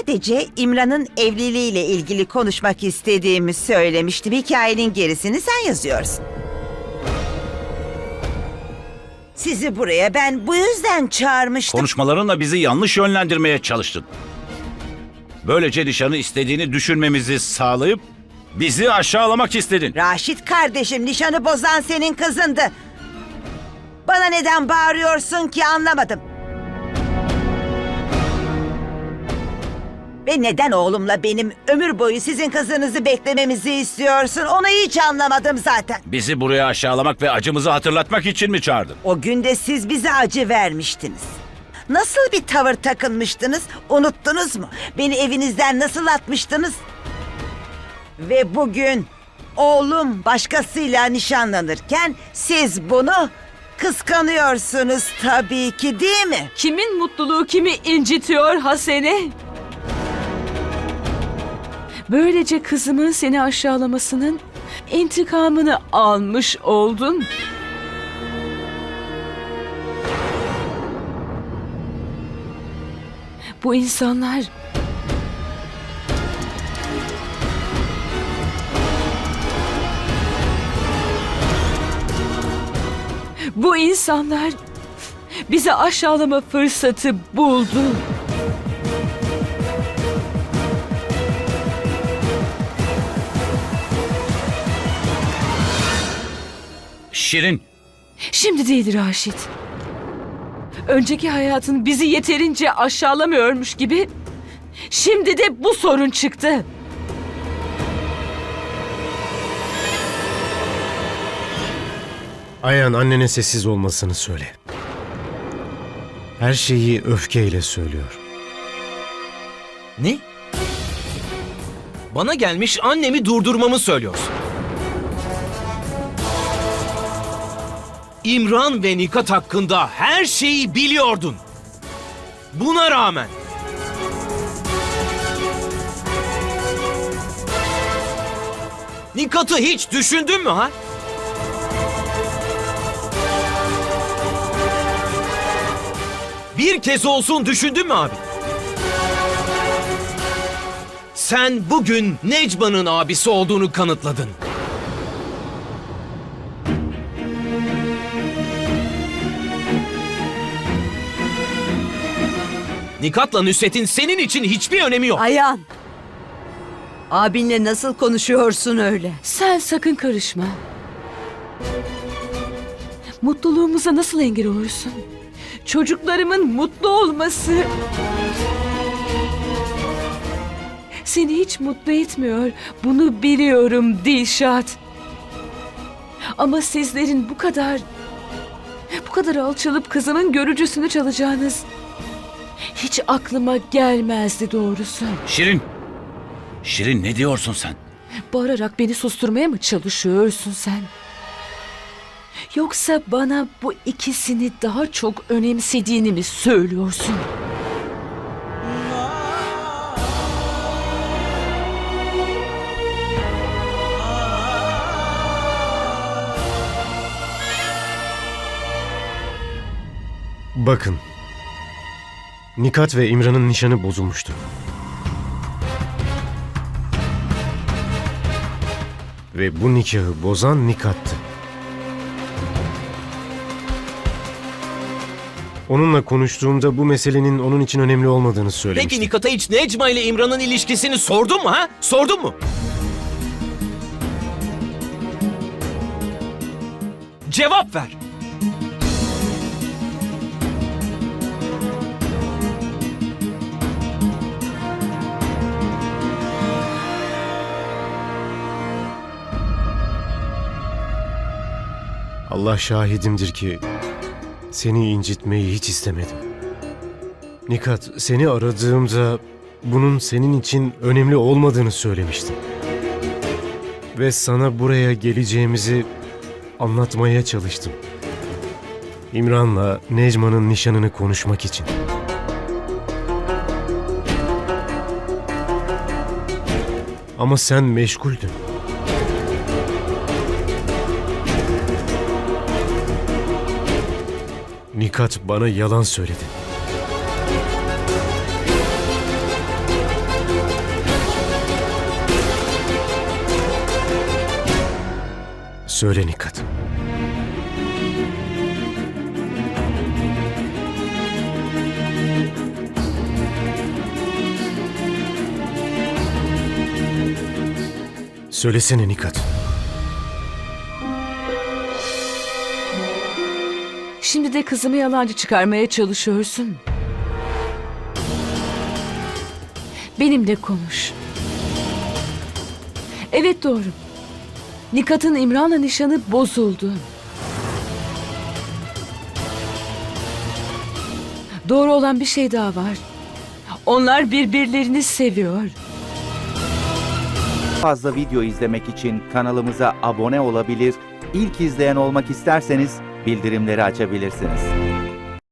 Sadece İmran'ın evliliğiyle ilgili konuşmak istediğimi söylemiştim. Hikayenin gerisini sen yazıyorsun. Sizi buraya ben bu yüzden çağırmıştım. Konuşmalarınla bizi yanlış yönlendirmeye çalıştın. Böylece nişanı istediğini düşünmemizi sağlayıp bizi aşağılamak istedin. Raşit kardeşim nişanı bozan senin kızındı. Bana neden bağırıyorsun ki anlamadım. Ve neden oğlumla benim ömür boyu sizin kızınızı beklememizi istiyorsun? Onu hiç anlamadım zaten. Bizi buraya aşağılamak ve acımızı hatırlatmak için mi çağırdın? O günde siz bize acı vermiştiniz. Nasıl bir tavır takınmıştınız? Unuttunuz mu? Beni evinizden nasıl atmıştınız? Ve bugün oğlum başkasıyla nişanlanırken siz bunu kıskanıyorsunuz tabii ki değil mi? Kimin mutluluğu kimi incitiyor Hasene? Böylece kızımın seni aşağılamasının intikamını almış oldun. Bu insanlar Bu insanlar bizi aşağılama fırsatı buldu. Şirin, Şimdi değil Raşit. Önceki hayatın bizi yeterince aşağılamıyormuş gibi şimdi de bu sorun çıktı. Ayan annene sessiz olmasını söyle. Her şeyi öfkeyle söylüyor. Ne? Bana gelmiş annemi durdurmamı söylüyorsun. İmran ve Nikat hakkında her şeyi biliyordun. Buna rağmen Nikat'ı hiç düşündün mü ha? Bir kez olsun düşündün mü abi? Sen bugün Necma'nın abisi olduğunu kanıtladın. Nikat'la Nusret'in senin için hiçbir önemi yok. Ayan. Abinle nasıl konuşuyorsun öyle? Sen sakın karışma. Mutluluğumuza nasıl engel olursun? Çocuklarımın mutlu olması seni hiç mutlu etmiyor. Bunu biliyorum Dilşat. Ama sizlerin bu kadar bu kadar alçalıp kızımın görücüsünü çalacağınız hiç aklıma gelmezdi doğrusu. Şirin. Şirin ne diyorsun sen? Bağırarak beni susturmaya mı çalışıyorsun sen? Yoksa bana bu ikisini daha çok önemsediğini mi söylüyorsun? Bakın. Nikat ve İmran'ın nişanı bozulmuştu. Ve bu nikahı bozan Nikat'tı. Onunla konuştuğumda bu meselenin onun için önemli olmadığını söylemişti. Peki Nikat'a hiç Necma ile İmran'ın ilişkisini sordun mu ha? Sordun mu? Cevap ver. Allah şahidimdir ki seni incitmeyi hiç istemedim. Nikat, seni aradığımda bunun senin için önemli olmadığını söylemiştim. Ve sana buraya geleceğimizi anlatmaya çalıştım. İmran'la Necma'nın nişanını konuşmak için. Ama sen meşguldün. Nikat bana yalan söyledi. Söyle Nikat. Söylesene Nikat. Nikat. Şimdi de kızımı yalancı çıkarmaya çalışıyorsun. Benimle konuş. Evet doğru. Nikat'ın İmran'la nişanı bozuldu. Doğru olan bir şey daha var. Onlar birbirlerini seviyor. fazla video izlemek için kanalımıza abone olabilir, ilk izleyen olmak isterseniz bildirimleri açabilirsiniz.